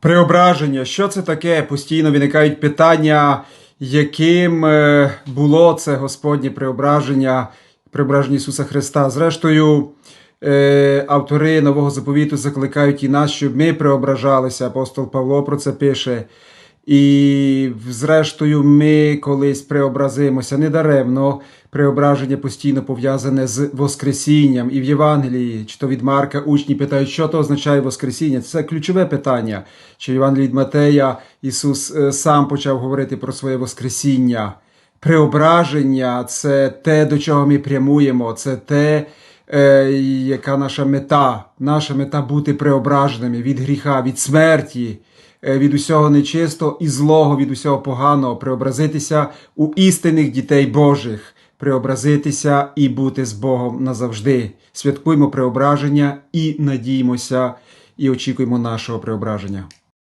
Преображення, що це таке? Постійно виникають питання, яким е, було це Господнє преображення, преображення Ісуса Христа. Зрештою, е, автори нового заповіту закликають і нас, щоб ми преображалися. Апостол Павло про це пише. І, зрештою, ми колись преобразимося недаремно. Преображення постійно пов'язане з Воскресінням. І в Євангелії, чи то від Марка, учні питають, що то означає Воскресіння. Це ключове питання. Чи в Євангелії від Матея Ісус е, сам почав говорити про своє Воскресіння. Преображення це те, до чого ми прямуємо, це те, е, яка наша мета. Наша мета бути преображеними від гріха, від смерті, від усього нечистого і злого, від усього поганого, преобразитися у істинних дітей Божих, преобразитися і бути з Богом назавжди. Святкуємо преображення і надіємося, і очікуємо нашого преображення.